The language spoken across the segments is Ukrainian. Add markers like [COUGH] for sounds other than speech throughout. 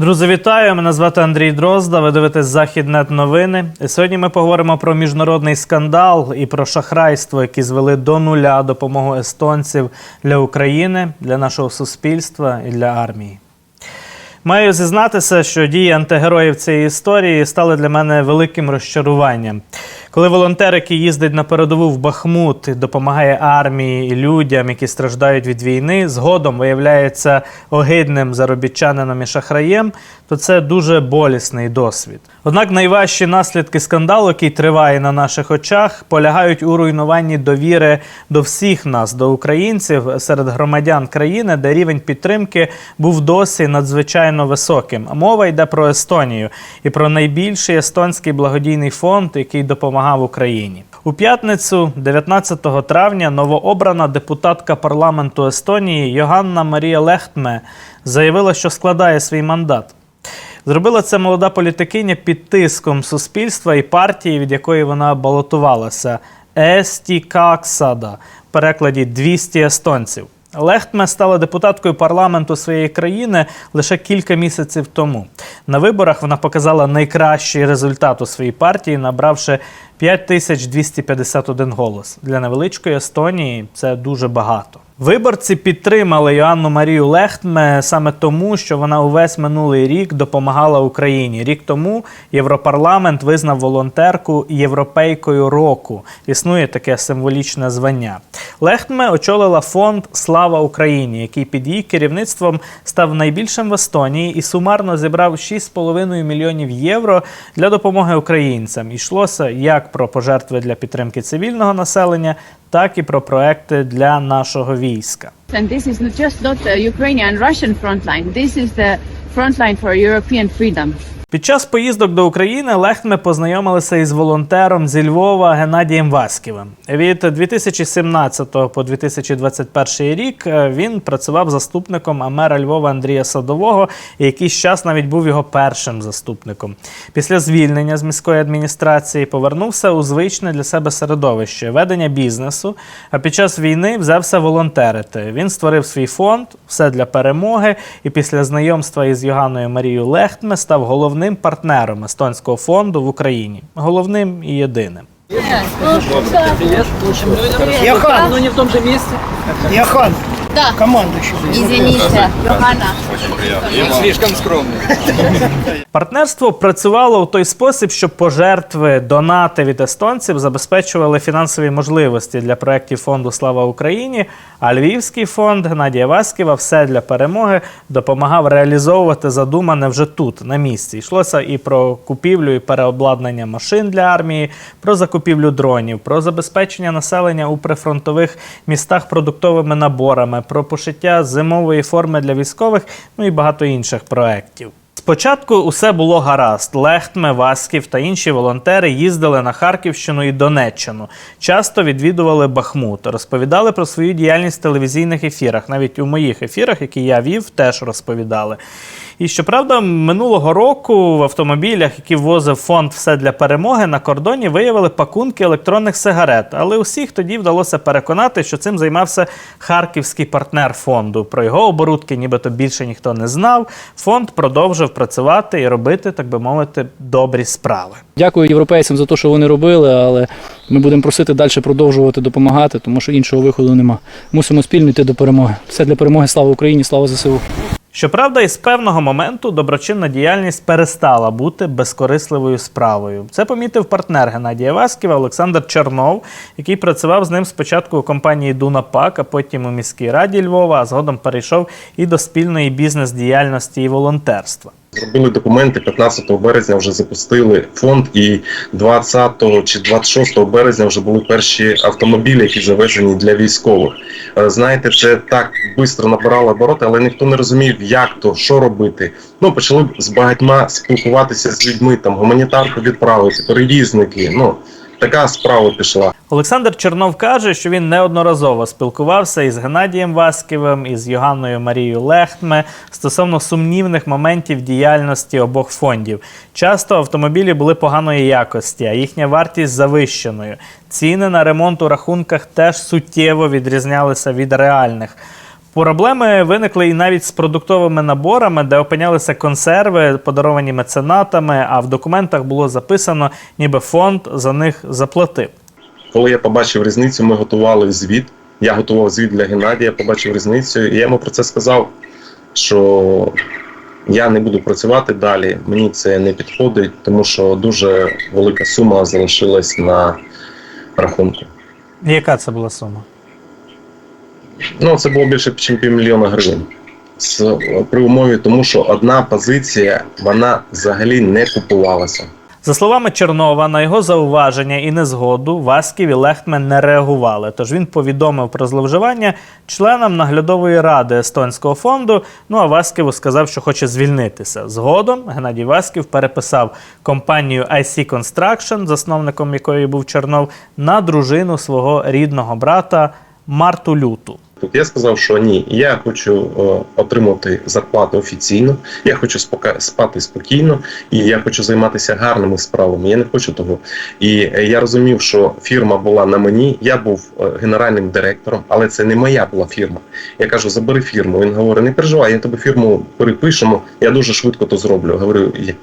Друзі, вітаю! Мене звати Андрій Дрозда. Ви дивитесь Західнет новини. І сьогодні ми поговоримо про міжнародний скандал і про шахрайство, які звели до нуля допомогу естонців для України, для нашого суспільства і для армії. Маю зізнатися, що дії антигероїв цієї історії стали для мене великим розчаруванням. Коли волонтер, який їздить на передову в Бахмут допомагає армії і людям, які страждають від війни, згодом виявляється огидним заробітчанином і шахраєм, то це дуже болісний досвід. Однак найважчі наслідки скандалу, який триває на наших очах, полягають у руйнуванні довіри до всіх нас, до українців серед громадян країни, де рівень підтримки був досі надзвичайно високим. Мова йде про Естонію і про найбільший естонський благодійний фонд, який допомагав Україні. У п'ятницю, 19 травня, новообрана депутатка парламенту Естонії Йоганна Марія Лехтме заявила, що складає свій мандат. Зробила це молода політикиня під тиском суспільства і партії, від якої вона балотувалася Есті Каксада, в перекладі 200 естонців. Лехтме стала депутаткою парламенту своєї країни лише кілька місяців тому. На виборах вона показала найкращий результат у своїй партії, набравши 5251 голос. Для невеличкої Естонії це дуже багато. Виборці підтримали Йоанну Марію Лехтме саме тому, що вона увесь минулий рік допомагала Україні. Рік тому Європарламент визнав волонтерку європейкою року. Існує таке символічне звання. Лехтме очолила фонд Слава Україні, який під її керівництвом став найбільшим в Естонії і сумарно зібрав 6,5 мільйонів євро для допомоги українцям. Ішлося як про пожертви для підтримки цивільного населення, так і про проекти для нашого війська. This is the front line for European freedom. Під час поїздок до України Лехтме познайомилися із волонтером зі Львова Геннадієм Васьківим. Від 2017 по 2021 рік е, він працював заступником мера Львова Андрія Садового, і якийсь час навіть був його першим заступником. Після звільнення з міської адміністрації повернувся у звичне для себе середовище ведення бізнесу. А під час війни взявся волонтерити. Він створив свій фонд все для перемоги. І після знайомства із Йоганною Марією Лехтме став головним партнером естонського фонду в Україні. Головним і єдиним. Яхан. Но не в тому же месте. Яхан, Да. командующий. Извините, Йоханна. Я слишком скромный. [LAUGHS] Партнерство працювало у той спосіб, що пожертви, донати від естонців забезпечували фінансові можливості для проєктів фонду Слава Україні. А Львівський фонд Геннадія Васьківа все для перемоги допомагав реалізовувати задумане вже тут, на місці. Йшлося і про купівлю і переобладнання машин для армії, про закупівлю дронів, про забезпечення населення у прифронтових містах продуктовими наборами, про пошиття зимової форми для військових, ну і багато інших проєктів. Спочатку усе було гаразд. Лехтме, Васків та інші волонтери їздили на Харківщину і Донеччину. Часто відвідували Бахмут, розповідали про свою діяльність в телевізійних ефірах. Навіть у моїх ефірах, які я вів, теж розповідали. І щоправда, минулого року в автомобілях, які ввозив фонд Все для перемоги, на кордоні виявили пакунки електронних сигарет. Але усіх тоді вдалося переконати, що цим займався харківський партнер фонду. Про його оборудки нібито більше ніхто не знав. Фонд продовжив працювати і робити, так би мовити, добрі справи. Дякую європейцям за те, що вони робили, але ми будемо просити далі продовжувати допомагати, тому що іншого виходу нема. Мусимо спільно йти до перемоги. Все для перемоги. Слава Україні, слава ЗСУ. Щоправда, із певного моменту доброчинна діяльність перестала бути безкорисливою справою. Це помітив партнер Геннадія Васьківа Олександр Чернов, який працював з ним спочатку у компанії Дунапак, а потім у міській раді Львова, а згодом перейшов і до спільної бізнес-діяльності і волонтерства. Зробили документи 15 березня. Вже запустили фонд, і 20 чи 26 березня вже були перші автомобілі, які завезені для військових. Е, Знаєте, це так швидко набирало обороти, але ніхто не розумів, як то, що робити. Ну почали з багатьма спілкуватися з людьми, там гуманітарку відправити, перевізники. Ну така справа пішла. Олександр Чернов каже, що він неодноразово спілкувався із Геннадієм Васьківим, із Йоганною Марією Лехтме стосовно сумнівних моментів діяльності обох фондів. Часто автомобілі були поганої якості, а їхня вартість завищеною. Ціни на ремонт у рахунках теж суттєво відрізнялися від реальних. Проблеми виникли і навіть з продуктовими наборами, де опинялися консерви, подаровані меценатами, а в документах було записано, ніби фонд за них заплатив. Коли я побачив різницю, ми готували звіт. Я готував звіт для Геннадія, побачив різницю. І я йому про це сказав, що я не буду працювати далі. Мені це не підходить, тому що дуже велика сума залишилась на рахунку. Яка це була сума? Ну, це було більше ніж півмільйона гривень. З, при умові тому, що одна позиція вона взагалі не купувалася. За словами Чернова, на його зауваження і незгоду Васьків і Лехтмен не реагували. Тож він повідомив про зловживання членам наглядової ради естонського фонду. Ну а Васьківу сказав, що хоче звільнитися. Згодом Геннадій Васьків переписав компанію IC Construction, засновником якої був Чернов, на дружину свого рідного брата Марту Люту. Тут я сказав, що ні, я хочу е, отримати зарплату офіційно, я хочу спати спокійно, і я хочу займатися гарними справами. Я не хочу того. І е, я розумів, що фірма була на мені. Я був е, генеральним директором, але це не моя була фірма. Я кажу, забери фірму. Він говорить, не переживай, я тобі фірму перепишемо. Я дуже швидко то зроблю. Говорю, «Я-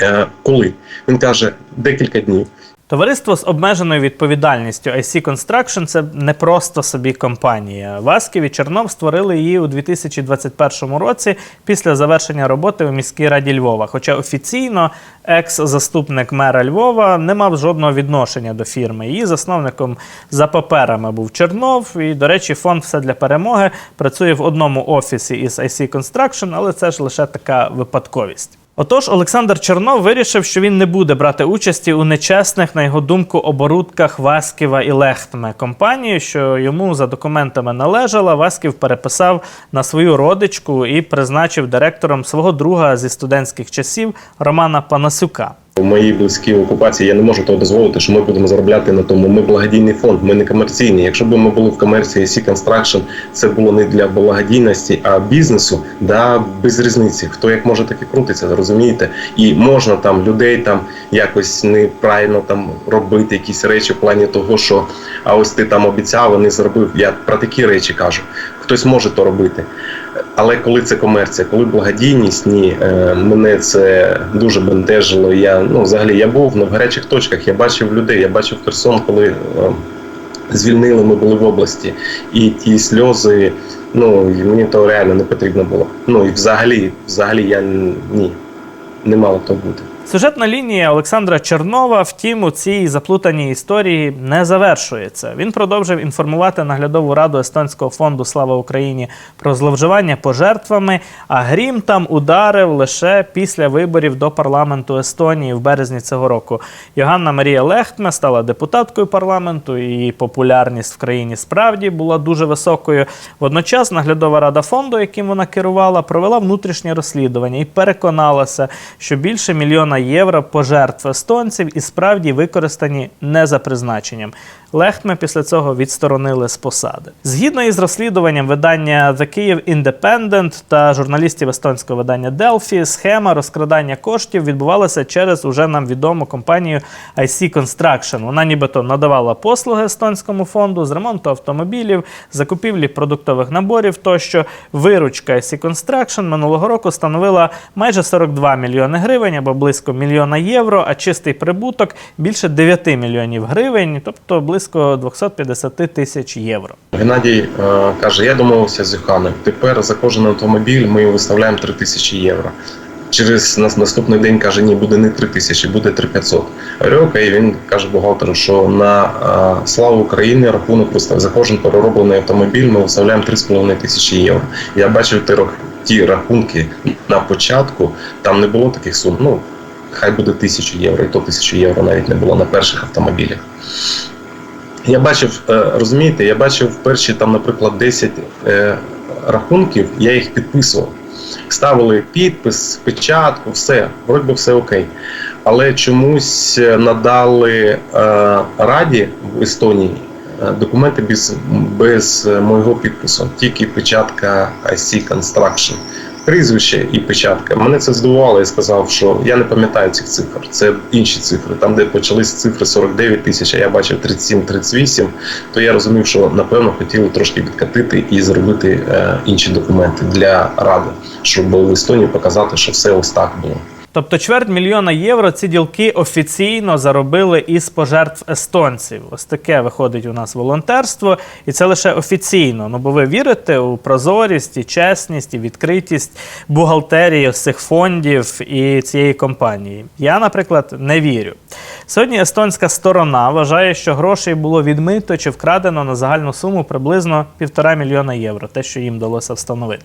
е, коли? Він каже, декілька днів. Товариство з обмеженою відповідальністю IC Construction – це не просто собі компанія. Васків і Чернов створили її у 2021 році після завершення роботи у міській раді Львова. Хоча офіційно екс-заступник мера Львова не мав жодного відношення до фірми. Її засновником за паперами був Чернов. І, до речі, фонд все для перемоги працює в одному офісі із IC Construction, але це ж лише така випадковість. Отож, Олександр Чернов вирішив, що він не буде брати участі у нечесних, на його думку, оборудках Васківа і Лехтме. Компанію, що йому за документами належала, Васків переписав на свою родичку і призначив директором свого друга зі студентських часів Романа Панасюка. В моїй близькій окупації я не можу того дозволити, що ми будемо заробляти на тому. Ми благодійний фонд, ми не комерційні. Якщо б ми були в комерції Sea Construction, це було не для благодійності, а бізнесу, да без різниці. Хто як може, так і крутиться, розумієте? І можна там людей там якось неправильно там робити якісь речі в плані того, що а ось ти там обіцяв, а не зробив. Я про такі речі кажу. Хтось може то робити. Але коли це комерція, коли благодійність, ні, е, мене це дуже бентежило. Я ну взагалі я був на гарячих точках. Я бачив людей. Я бачив Херсон, коли е, звільнили, ми були в області, і ті сльози. Ну і мені то реально не потрібно було. Ну і взагалі, взагалі, я ні, не мало то бути. Сюжетна лінія Олександра Чернова, втім, у цій заплутаній історії не завершується. Він продовжив інформувати наглядову раду Естонського фонду Слава Україні про зловживання пожертвами, а грім там ударив лише після виборів до парламенту Естонії в березні цього року. Йоганна Марія Лехтме стала депутаткою парламенту, її популярність в країні справді була дуже високою. Водночас наглядова рада фонду, яким вона керувала, провела внутрішнє розслідування і переконалася, що більше мільйона євро пожертв естонців і справді використані не за призначенням. Лехтме після цього відсторонили з посади. Згідно із розслідуванням видання The Kyiv Independent та журналістів естонського видання Delphi, схема розкрадання коштів відбувалася через уже нам відому компанію IC Construction. Вона нібито надавала послуги естонському фонду з ремонту автомобілів, закупівлі продуктових наборів тощо. Виручка IC Construction минулого року становила майже 42 мільйони гривень або близько мільйона євро, а чистий прибуток більше 9 мільйонів гривень, тобто близько 250 тисяч євро. Геннадій е, каже: я домовився з Юханою. Тепер за кожен автомобіль ми виставляємо 3 тисячі євро. Через нас наступний день каже, ні, буде не 3 тисячі, буде 3500. Говорю, окей, він каже бухгалтеру, що на е, славу України рахунок вистав за кожен перероблений автомобіль ми виставляємо 3,5 тисячі євро. Я бачив рах- ті рахунки на початку, там не було таких сум. Ну, хай буде 1000 євро, і то 1000 євро навіть не було на перших автомобілях. Я бачив, е, розумієте, я бачив перші там, наприклад, 10 е, рахунків, я їх підписував. Ставили підпис, печатку, все, вроді все окей. Але чомусь е, надали раді в Естонії документи без, без моєго підпису, тільки печатка IC Construction. Прізвище і печатка. Мене це здивувало. Я сказав, що я не пам'ятаю цих цифр. Це інші цифри. Там, де почались цифри 49 тисяч, а я бачив 37-38, то я розумів, що напевно хотіли трошки відкатити і зробити е, інші документи для ради, щоб в Естонії показати, що все ось так було. Тобто чверть мільйона євро ці ділки офіційно заробили із пожертв естонців. Ось таке виходить у нас волонтерство, і це лише офіційно. Ну бо ви вірите у прозорість, і чесність, і відкритість бухгалтерії цих фондів і цієї компанії. Я, наприклад, не вірю. Сьогодні естонська сторона вважає, що грошей було відмито чи вкрадено на загальну суму приблизно півтора мільйона євро, те, що їм вдалося встановити.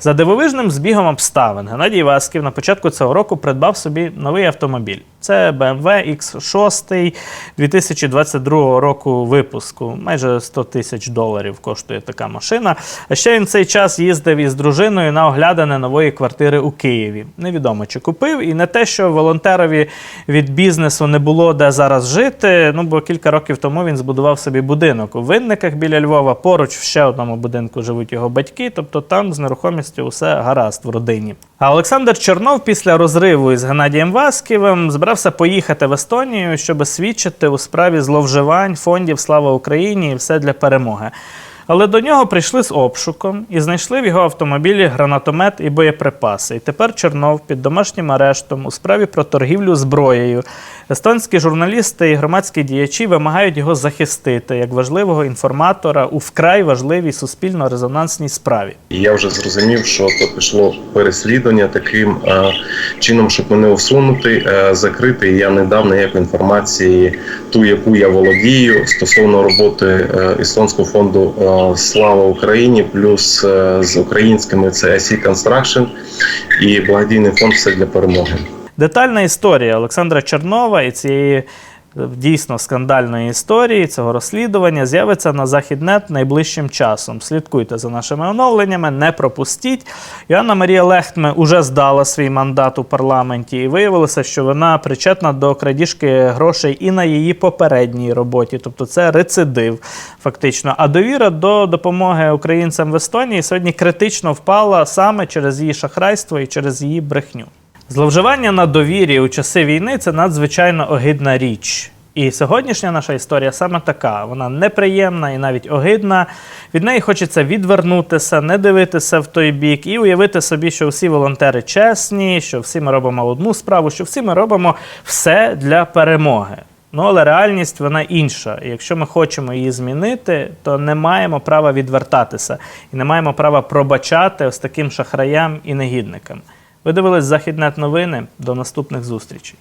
За дивовижним збігом обставин Геннадій Васків на початку цього року придбав собі новий автомобіль. Це BMW X6 2022 року випуску. Майже 100 тисяч доларів коштує така машина. А ще він цей час їздив із дружиною на оглядане нової квартири у Києві. Невідомо чи купив, і не те, що волонтерові від бізнесу не було де зараз жити. Ну бо кілька років тому він збудував собі будинок у винниках біля Львова. Поруч в ще одному будинку живуть його батьки. Тобто там з нерухомістю все гаразд в родині. А Олександр Чорнов після розриву із Геннадієм Васківим збирався поїхати в Естонію, щоб свідчити у справі зловживань фондів Слава Україні і все для перемоги. Але до нього прийшли з обшуком і знайшли в його автомобілі гранатомет і боєприпаси. І тепер Чернов під домашнім арештом у справі про торгівлю зброєю. Естонські журналісти і громадські діячі вимагають його захистити як важливого інформатора у вкрай важливій суспільно-резонансній справі. Я вже зрозумів, що то пішло переслідування таким е, чином, щоб мене усунути, е, закрити. Я не дав ніякої інформації, ту, яку я володію, стосовно роботи е, Естонського фонду е, Слава Україні, плюс е, з українськими це IC Construction і благодійний фонд все для перемоги. Детальна історія Олександра Чернова і цієї е, дійсно скандальної історії цього розслідування з'явиться на Західнет найближчим часом. Слідкуйте за нашими оновленнями, не пропустіть. Іоанна Марія Лехтме уже здала свій мандат у парламенті, і виявилося, що вона причетна до крадіжки грошей і на її попередній роботі. Тобто це рецидив, фактично. А довіра до допомоги українцям в Естонії сьогодні критично впала саме через її шахрайство і через її брехню. Зловживання на довірі у часи війни це надзвичайно огидна річ. І сьогоднішня наша історія саме така. Вона неприємна і навіть огидна. Від неї хочеться відвернутися, не дивитися в той бік і уявити собі, що всі волонтери чесні, що всі ми робимо одну справу, що всі ми робимо все для перемоги. Ну, але реальність вона інша. І якщо ми хочемо її змінити, то не маємо права відвертатися і не маємо права пробачати ось таким шахраям і негідникам. Ви дивились Західнет новини. До наступних зустрічей.